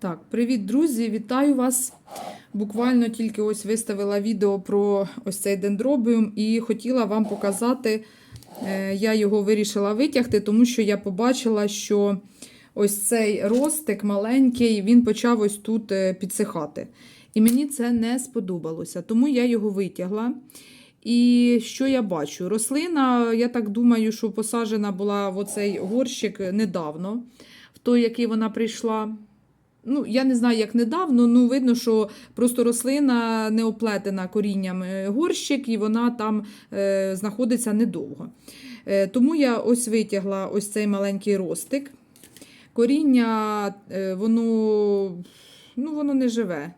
Так, привіт, друзі! Вітаю вас! Буквально тільки ось виставила відео про ось цей дендробіум і хотіла вам показати, е, я його вирішила витягти, тому що я побачила, що ось цей ростик маленький, він почав ось тут е, підсихати. І мені це не сподобалося, тому я його витягла. І що я бачу? Рослина, я так думаю, що посаджена була в оцей горщик недавно, в той, який вона прийшла. Ну, я не знаю, як недавно, ну видно, що просто рослина не оплетена корінням горщик, і вона там е, знаходиться недовго. Е, тому я ось витягла ось цей маленький ростик. Коріння, е, воно, ну, воно не живе,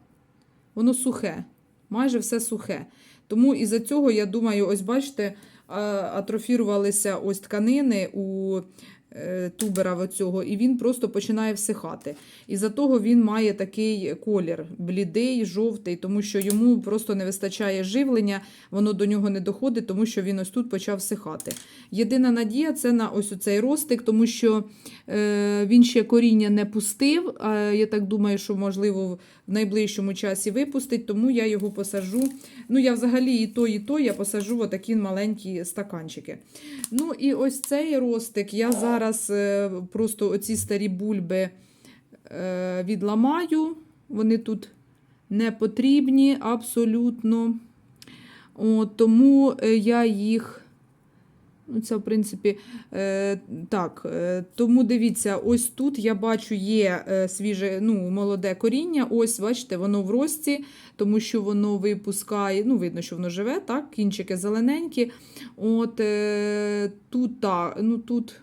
воно сухе, майже все сухе. Тому із-за цього, я думаю, ось бачите, атрофірувалися ось тканини у тубера оцього, і він просто починає всихати. Із-за того він має такий колір блідий, жовтий, тому що йому просто не вистачає живлення, воно до нього не доходить, тому що він ось тут почав всихати. Єдина надія це на ось цей ростик, тому що е, він ще коріння не пустив. Я так думаю, що можливо в найближчому часі випустить, тому я його посажу. Ну, я взагалі і то, і то я посажу в такі маленькі стаканчики. Ну і ось цей ростик я зараз е, просто оці старі бульби е, відламаю. Вони тут не потрібні абсолютно. О, тому е, я їх. Ну, Це, в принципі, е, так. Е, тому дивіться, ось тут я бачу є свіже, ну, молоде коріння. Ось, бачите, воно в рості, тому що воно випускає, ну, видно, що воно живе, так, кінчики зелененькі. От е, тут, так, ну, тут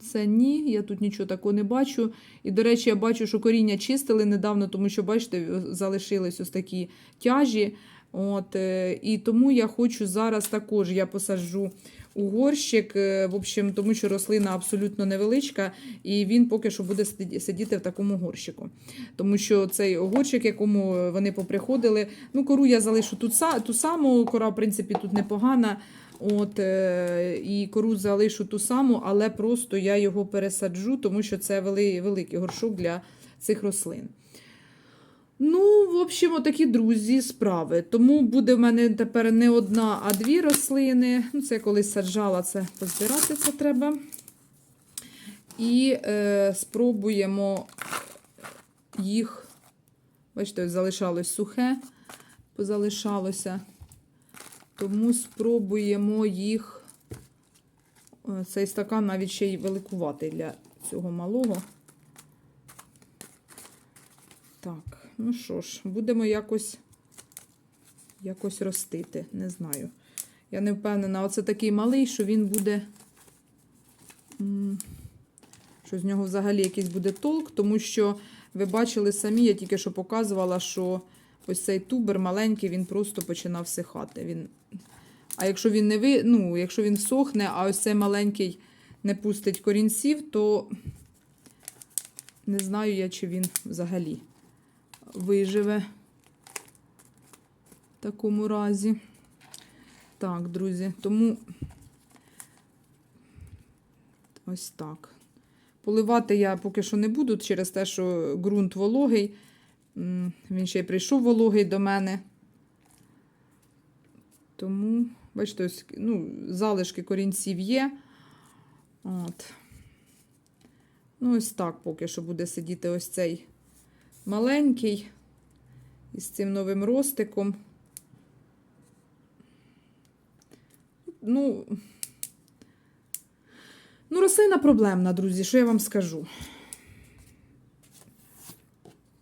це ні, я тут нічого такого не бачу. І, до речі, я бачу, що коріння чистили недавно, тому що, бачите, залишились ось такі тяжі. От, е, і тому я хочу зараз також я посаджу у горщик, е, в общем, тому що рослина абсолютно невеличка, і він поки що буде сидіти в такому горщику. Тому що цей горщик, якому вони поприходили, ну, кору я залишу тут ту саму, кора, в принципі, тут непогана. От, е, і кору залишу ту саму, але просто я його пересаджу, тому що це великий горшок для цих рослин. Ну, в общем, отакі друзі справи. Тому буде в мене тепер не одна, а дві рослини. Ну, це я колись саджала, це позбирати це треба. І е, спробуємо їх. Бачите, ось залишалось сухе, позалишалося. Тому спробуємо їх. Е, Цей стакан навіть ще й великуватий для цього малого. Так, ну що ж, будемо якось, якось ростити. Не знаю. Я не впевнена, оце такий малий, що він буде. Що з нього взагалі якийсь буде толк, тому що ви бачили самі, я тільки що показувала, що ось цей тубер маленький, він просто починав всихати. Він... А якщо він не ви... ну, якщо він всохне, а ось цей маленький не пустить корінців, то не знаю я, чи він взагалі виживе в такому разі. Так, друзі, тому ось так. Поливати я поки що не буду через те, що ґрунт вологий. Він ще й прийшов вологий до мене. Тому, бачите, ось, ну, залишки корінців є. От. Ну, ось так поки що буде сидіти ось цей маленький із цим новим ростиком. Ну, ну, рослина проблемна, друзі, що я вам скажу.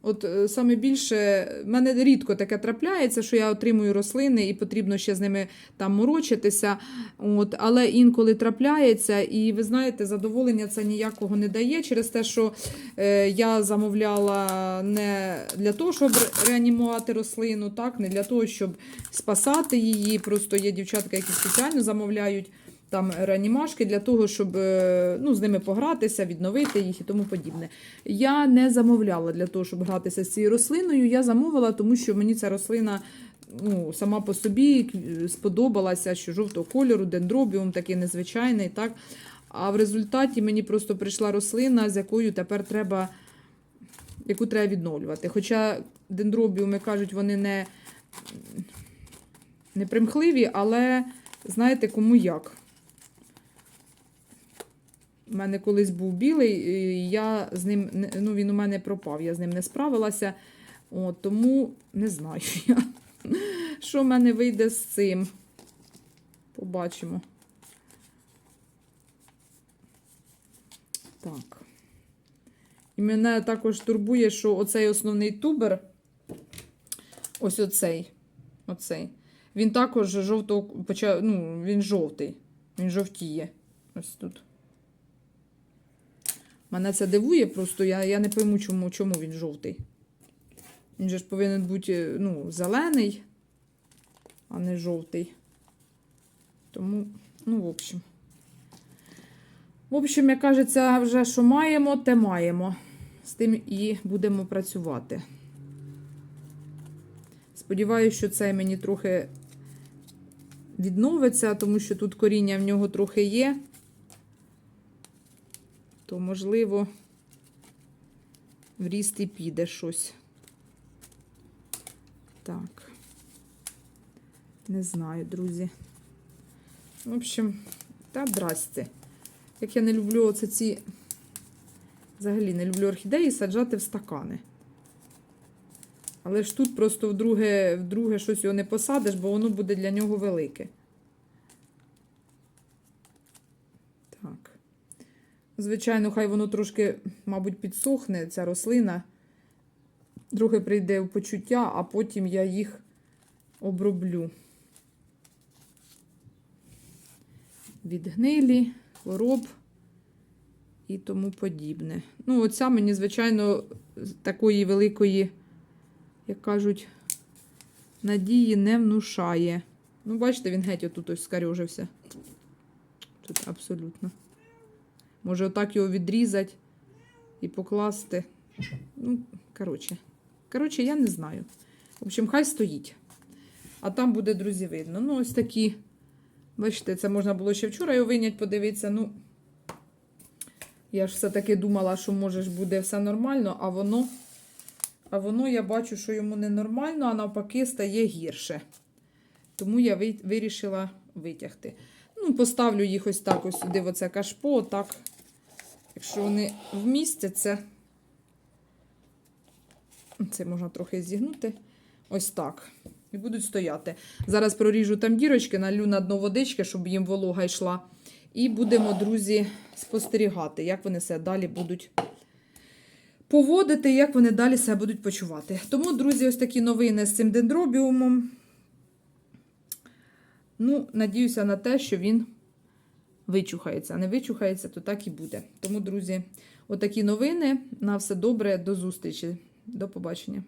От е, саме більше, в мене рідко таке трапляється, що я отримую рослини і потрібно ще з ними там морочитися. От, але інколи трапляється, і ви знаєте, задоволення це ніякого не дає через те, що е, я замовляла не для того, щоб реанімувати рослину, так, не для того, щоб спасати її. Просто є дівчатка, які спеціально замовляють там реанімашки для того, щоб е, ну, з ними погратися, відновити їх і тому подібне. Я не замовляла для того, щоб гратися з цією рослиною. Я замовила, тому що мені ця рослина ну, сама по собі сподобалася, що жовтого кольору, дендробіум такий незвичайний. так. А в результаті мені просто прийшла рослина, з якою тепер треба яку треба відновлювати. Хоча дендробіуми кажуть, вони не, не примхливі, але знаєте, кому як. У мене колись був білий, я з ним, ну він у мене пропав, я з ним не справилася. От, тому не знаю я, що в мене вийде з цим. Побачимо. Так. І мене також турбує, що оцей основний тубер, ось оцей, оцей, він також жовто, почав, ну, він жовтий, він жовтіє. Ось тут. Мене це дивує просто, я, я не пойму, чому, чому він жовтий. Він же ж повинен бути ну, зелений, а не жовтий. Тому, ну, в общем. В общем, як кажеться, вже що маємо, те маємо. З тим і будемо працювати. Сподіваюся, що це мені трохи відновиться, тому що тут коріння в нього трохи є. То, можливо, в і піде щось. Так. Не знаю, друзі. В общем, та здрасте. Як я не люблю оце ці. Взагалі не люблю орхідеї саджати в стакани. Але ж тут просто вдруге, вдруге щось його не посадиш, бо воно буде для нього велике. Так. Звичайно, хай воно трошки, мабуть, підсохне, ця рослина. Трохи прийде в почуття, а потім я їх оброблю. Від гнилі, хвороб і тому подібне. Ну, оця мені, звичайно, такої великої, як кажуть, надії не внушає. Ну, бачите, він геть отут ось скарюжився. Тут абсолютно. Може, отак його відрізати і покласти. Ну, коротше. Коротше, я не знаю. В общем, хай стоїть. А там буде, друзі, видно. Ну, ось такі. Бачите, це можна було ще вчора його виняти, подивитися. Ну, я ж все-таки думала, що може ж буде все нормально, а воно, а воно я бачу, що йому не нормально, а навпаки стає гірше. Тому я вирішила витягти. Ну, поставлю їх ось так, ось сюди, оце кашпо, так. Якщо вони вмістяться, це можна трохи зігнути. Ось так. І будуть стояти. Зараз проріжу там дірочки, налю на дно водички, щоб їм волога йшла. І будемо, друзі, спостерігати, як вони себе далі будуть поводити, як вони далі себе будуть почувати. Тому, друзі, ось такі новини з цим дендробіумом. Ну, надіюся на те, що він вичухається. А не вичухається, то так і буде. Тому, друзі, отакі новини. На все добре, до зустрічі. До побачення.